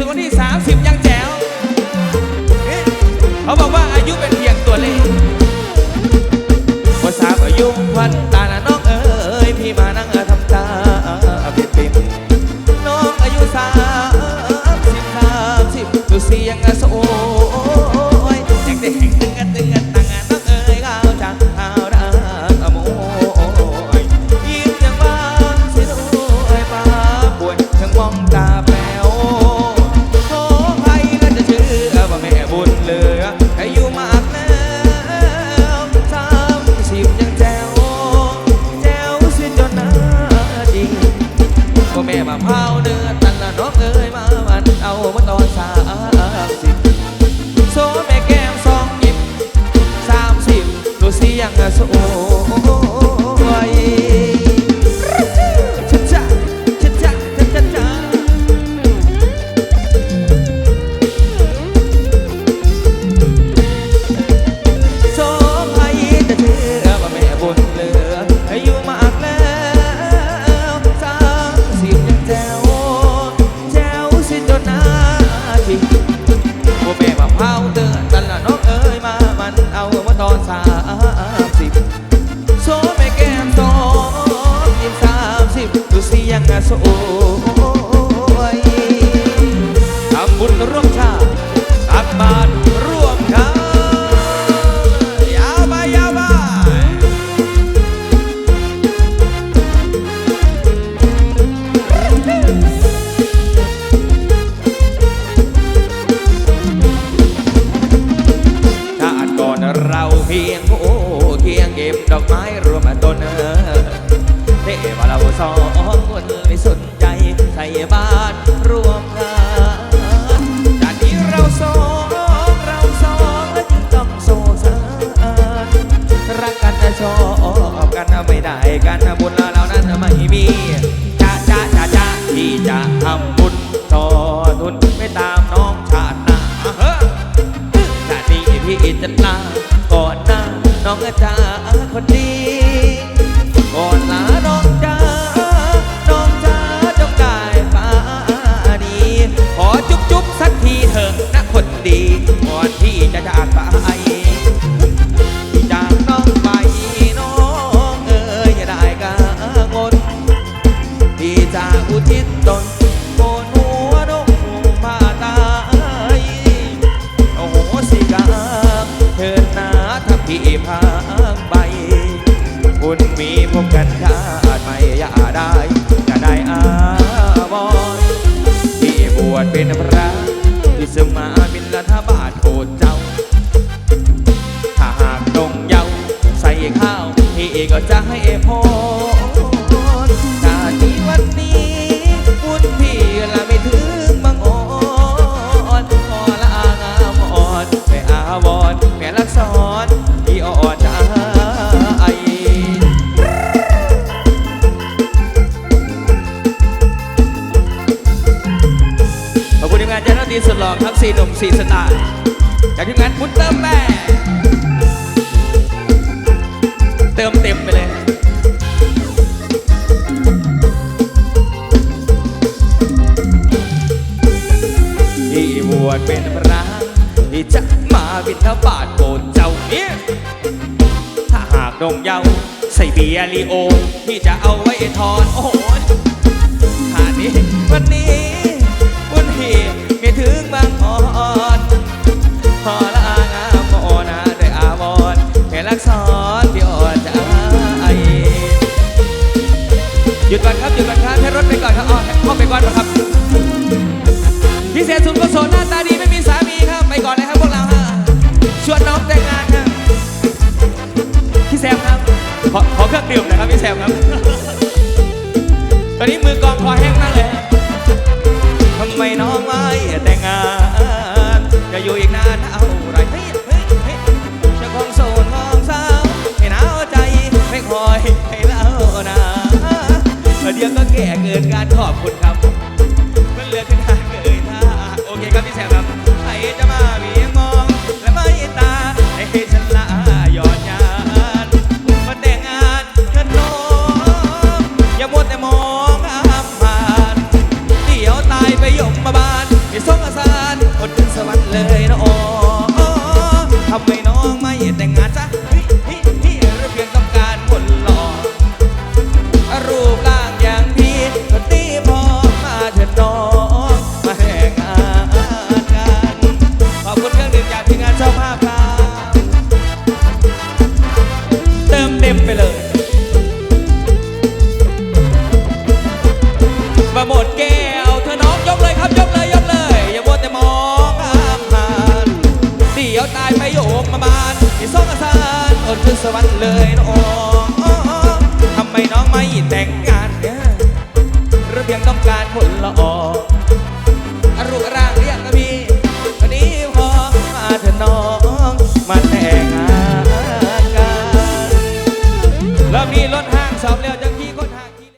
ถึงวันที่ 30 ยังแจ๋วเขาบอกว่าอายุเป็นเพียงตัวเลขว่าสามอายุพันตาละน้องเอ๋ยพี่มานั่งทำ แม่มาเผาเนื้อตันละน้องเอ้ยมา ยังสวยทำบุญร่วมชาติตักบาตรร่วมทางยาวไปยาวไปชาติก่อนเราเพียงโอ้เคียงเก็บดอกไม้รวมต้นเออ ว่าเราสองคนไม่สนใจใส่บา ข้าวพี่ก็จะให้พรถ้าทีวันนี้คุณพี่ละไม่ถึงบางอ่อนพอละอางามอ่อนไม่อาวรณ์แม่รักสอนพี่อ่อนใจขอบคุณทีมงานเจ้าหน้าที่สุดหล่อครับสี่หนุ่มสี่สไตล์จากทีมงานพุทเติมแม่ เติมเต็มไปเลยที่บวชเป็นพระที่จะมาบิณฑบาตโปรดเจ้าเนี่ยถ้าหากดงเยาใส่เบียร์ลีโอที่จะเอาไว้ทอนโอ้โหหานี้วันนี้ ศษสุดกุศลหน้าตาดีไม่มีสามีครับไปก่อนเลยครับพวกเราฮะชวนน้องแต่งงานครับพี่แซมครับขอขอเครื่องดื่มหนะครับพี่แซมครับ ตอนนี้มือกลองคอแห้งมากเลยฮะทำไมน้องไม่แต่งงานจะอยู่อีกนานเท่าไหรเฮ้ยเฮ้ยเฮ้ยเจะของโซนของสาวให้หนาวใจไม่คอยให้เล่านะเดี๋ยวก็แก่เกินการขอบคุณครับมันเหลือขึ้นทางเอ่ยท่า โอเติมเต็มไปเลยมาหมดแก้วเธอน้องยกเลยครับยกเลยยกเลย อย่าวัวแต่มองข้ามผ่านเดี๋ยวตายไปโยกมาบานที่ซ่องอาสานอดขึ้นสวรรค์เลยน้องทำไมน้องไม่แต่งงานเนี่ยหรือเพียงต้องการคนละออ